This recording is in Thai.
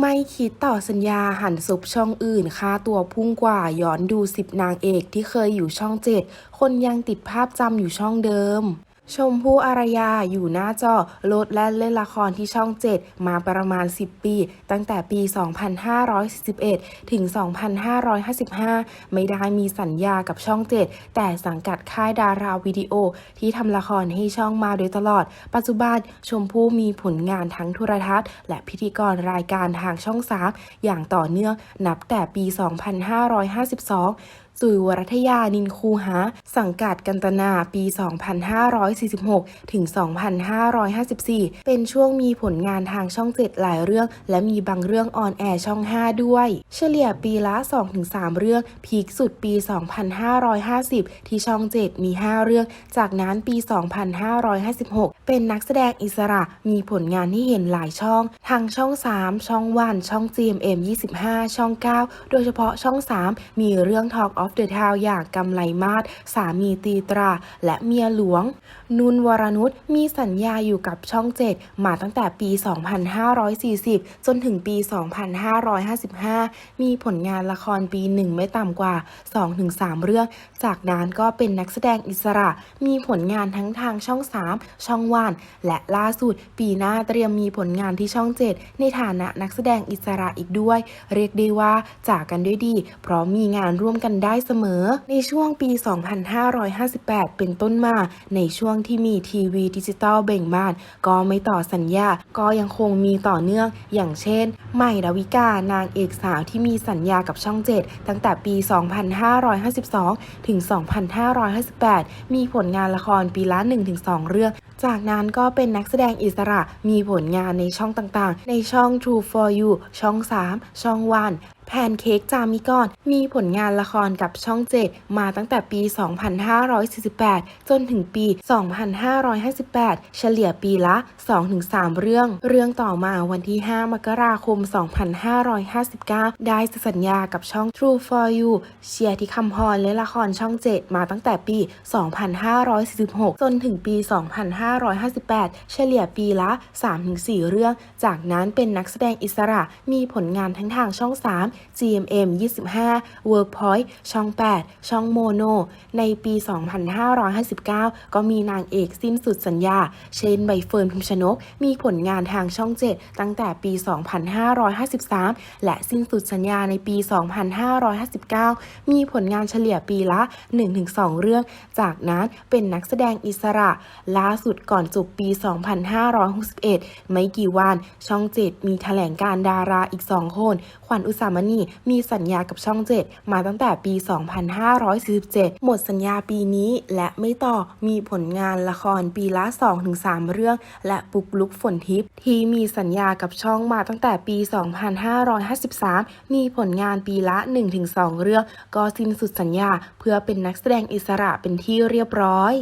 ไม่คิดต่อสัญญาหันซุปช่องอื่น ค่าตัวพุ่งกว่าย้อนดูสิบนางเอกที่เคยอยู่ช่องเจ็ดคนยังติดภาพจำอยู่ช่องเดิม ชมพู่อารยาอยู่หน้าจอโลดแล่นเล่นละครที่ช่อง 7 มาประมาณ 10 ปี ตั้งแต่ปี 2541 ถึง 2555 ไม่ได้มีสัญญากับช่อง 7 แต่สังกัดค่ายดาราวิดีโอที่ทำละครให้ช่องมาโดยตลอด ปัจจุบันชมพู่มีผลงานทั้งโทรทัศน์ และพิธีกรรายการทางช่อง 3 อย่างต่อเนื่องนับแต่ปี 2552 จุยวรัทยานินคูหา สังกัดกันตนาปี 2546 ถึง 2554 เป็นช่วงมีผลงานทางช่อง7หลายเรื่อง และมีบางเรื่องออนแอร์ช่อง 5 ด้วย เฉลี่ยปีละ 2-3 เรื่อง พีคสุดปี 2550 ที่ช่อง 7 มี 5 เรื่อง จากนั้นปี 2556 เป็นนักแสดงอิสระมีผลงานที่เห็นหลายช่อง ทางช่อง 3 ช่องวันช่อง GMM 25 ช่อง 9 โดยเฉพาะช่อง 3 มีเรื่อง Talk of the Town อย่างกำไลมาศสามีตีตรา และเมียหลวง นุนวรนุชมีสัญญาอยู่กับช่อง7มาตั้งแต่ปี 2540 จนถึงปี 2555 มีผลงานละครปีหนึ่งไม่ต่ำกว่า 2-3 เรื่อง จากนั้นก็เป็นนักแสดงอิสระ มีผลงานทั้งทางช่อง 3 ช่องวันและล่าสุด ปีหน้าเตรียมมีผลงานที่ช่อง 7 ในฐานะนักแสดงอิสระอีกด้วย เรียกได้ว่าจากกันด้วยดี เพราะมีงานร่วมกันได้เสมอ ในช่วงปี 2558 เป็นต้นมา ในช่วงที่มีทีวีดิจิตอลเบ่งบาน ก็ไม่ต่อสัญญา ก็ยังคงมีต่อเนื่อง อย่างเช่น ใหม่ดาวิกานางเอกสาวที่มีสัญญากับช่อง7ตั้งแต่ปี 2552 ถึง 2558 มีผลงานละครปีละ 1-2 เรื่องจากนั้นก็เป็นนักแสดงอิสระมีผลงานในช่องต่างๆ ในช่อง True for You ช่อง 3 ช่องวัน แพนเค้กจามิกอน มีผลงานละครกับช่อง7มาตั้งแต่ปี 2548 จนถึงปี 2558 เฉลี่ยปีละ 2-3 เรื่อง เรื่องต่อมาวันที่ 5 มกราคม 2559 ได้สัญญากับช่อง True for You เชียร์ที่คำพรและละครช่อง7มาตั้งแต่ปี 2546 จนถึงปี 2558 เฉลี่ยปีละ 3-4 เรื่อง จากนั้นเป็นนักแสดงอิสระมีผลงานทั้งทางช่อง 3 GMM 25 Workpoint ช่อง 8 ช่องโมโน ในปี 2559 ก็มีนางเอกสิ้นสุดสัญญา เช่นใบเฟิร์นพิมชนก มีผลงานทางช่อง 7 ตั้งแต่ปี 2553 และสิ้นสุดสัญญาในปี 2559 มีผลงานเฉลี่ยปีละ 1-2 เรื่อง จากนั้นเป็นนักแสดงอิสระ ล่าสุดก่อนจบปี 2561 ไม่กี่วัน ช่อง 7 มีแถลงการดาราอีก 2 คน ขวัญอุสามณีมีสัญญากับช่อง 7 มาตั้งแต่ปี 2547 หมดสัญญาปีนี้และไม่ต่อมีผลงานละครปีละ 2-3 เรื่อง และปุกลุกฝนทิพย์ที่มีสัญญากับช่องมาตั้งแต่ปี 2553 มีผลงานปีละ 1-2 เรื่อง ก็สิ้นสุดสัญญาเพื่อเป็นนักแสดงอิสระเป็นที่เรียบร้อย